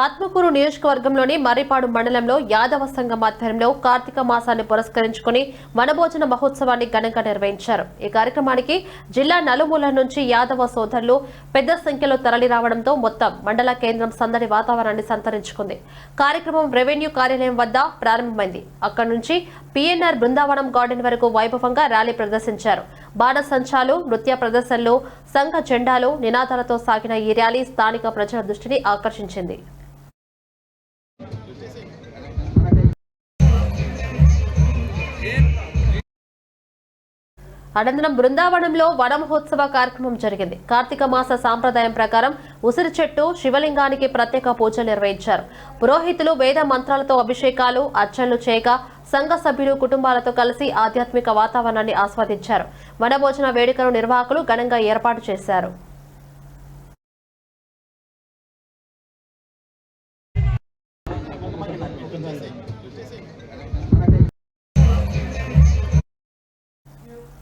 ఆత్మకూరు నియోజకవర్గంలోని మర్రిపాడు మండలంలో యాదవ సంఘం ఆధ్వర్యంలో కార్తీక మాసాన్ని పురస్కరించుకుని వనభోజన మహోత్సవాన్ని ఘనంగా నిర్వహించారు. ఈ కార్యక్రమానికి జిల్లా నలుమూల నుంచి యాదవ సోదరులు పెద్ద సంఖ్యలో తరలిరావడంతో మొత్తం మండల కేంద్రం సందడి వాతావరణాన్ని సంతరించుకుంది. కార్యక్రమం రెవెన్యూ కార్యాలయం వద్ద ప్రారంభమైంది. అక్కడి నుంచి పిఎన్ఆర్ బృందావనం గార్డెన్ వరకు వైభవంగా ర్యాలీ ప్రదర్శించారు. బాణసంచాలు నృత్య ప్రదర్శనలు సంఘ జెండాలు నినాదాలతో సాగిన ఈ ర్యాలీ స్థానిక ప్రజల దృష్టిని ఆకర్షించింది. అనంతరం బృందావనంలో వనమహోత్సవ కార్యక్రమం జరిగింది. కార్తీక మాస సాంప్రదాయం ప్రకారం ఉసిరి చెట్టు శివలింగానికి ప్రత్యేక పూజలు నిర్వహించారు. పురోహితులు వేద మంత్రాలతో అభిషేకాలు అర్చనలు చేయగా సంఘ సభ్యులు కుటుంబాలతో కలిసి ఆధ్యాత్మిక వాతావరణాన్ని ఆస్వాదించారు. వనభోజన వేడుకను నిర్వాహకులు ఘనంగా ఏర్పాటు చేశారు.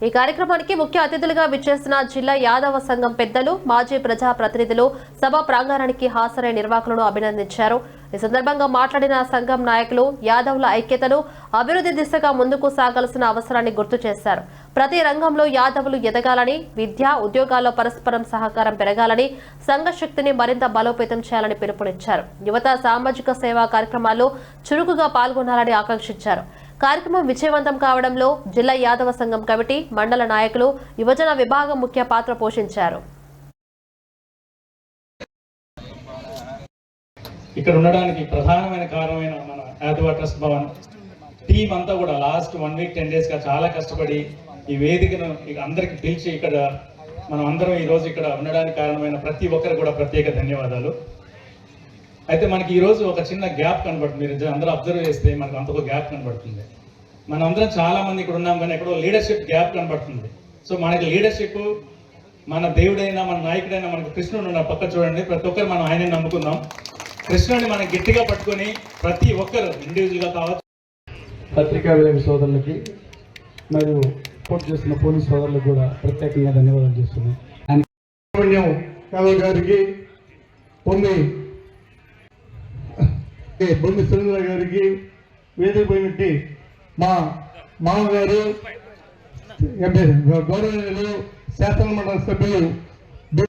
ఈ కార్యక్రమానికి ముఖ్య అతిథులుగా విచ్చేసిన జిల్లా యాదవ సంఘం పెద్దలు మాజీ ప్రజా ప్రతినిధులు సభ ప్రాంగణానికి హాజరై నిర్వాహకులను అభినందించారు. ఈ సందర్భంగా మాట్లాడిన సంఘం నాయకులు యాదవుల ఐక్యతను అభివృద్ధి దిశగా ముందుకు సాగాల్సిన అవసరాన్ని గుర్తు చేశారు. ప్రతి రంగంలో యాదవులు ఎదగాలని విద్య ఉద్యోగాల్లో పరస్పరం సహకారం పెరగాలని సంఘ శక్తిని మరింత బలోపేతం చేయాలని పిలుపునిచ్చారు. యువత సామాజిక సేవా కార్యక్రమాల్లో చురుకుగా పాల్గొనాలని ఆకాంక్షించారు. కార్యక్రమం విజయవంతం కావడంలో జిల్లా యాదవ సంఘం కమిటీ మండల నాయకులు యువజన విభాగం ముఖ్య పాత్ర పోషించారు. ఇక్కడ ఉండడానికి ప్రధానమైన కారణమైన మన యాదవ ట్రస్ట్ భవన్. టీం అంతా కూడా లాస్ట్ వన్ వీక్ టెన్ డేస్గా చాలా కష్టపడి ఈ వేదికను అందరికి పిలిచి ఇక్కడ మనం అందరం ఈ రోజు ఇక్కడ ఉండడానికి కారణమైన ప్రతి ఒక్కరు కూడా ప్రత్యేక ధన్యవాదాలు. అయితే మనకి ఈ రోజు ఒక చిన్న గ్యాప్ కనబడుతుంది. మీరు అందరూ అబ్జర్వ్ చేస్తే మనకు అంత ఒక గ్యాప్ కనబడుతుంది. మనం అందరం చాలా మంది ఇక్కడ ఉన్నాం కానీ ఎక్కడో లీడర్షిప్ గ్యాప్ కనబడుతుంది. సో మనకి లీడర్షిప్ మన దేవుడైనా మన నాయకుడైనా మనకు కృష్ణుడు ఉన్న పక్క చూడండి ప్రతి ఒక్కరు మనం ఆయనే నమ్ముకుందాం. కృష్ణుడిని మనం గట్టిగా పట్టుకొని ప్రతి ఒక్కరు ఇండివిజువల్గా కావచ్చు. పత్రికా విలేకరు సోదరులకి మరియు సపోర్ట్ చేస్తున్న పోలీస్ సోదరులకు కూడా ప్రత్యేకంగా ధన్యవాదాలు యాదవ్ గారికి ఏ, బొమ్మి సురేంద్ర గారికి వేదిక పోయినట్టు మా మామగారు ఎంపీ గౌరవనీయులు శాసన సభ్యులు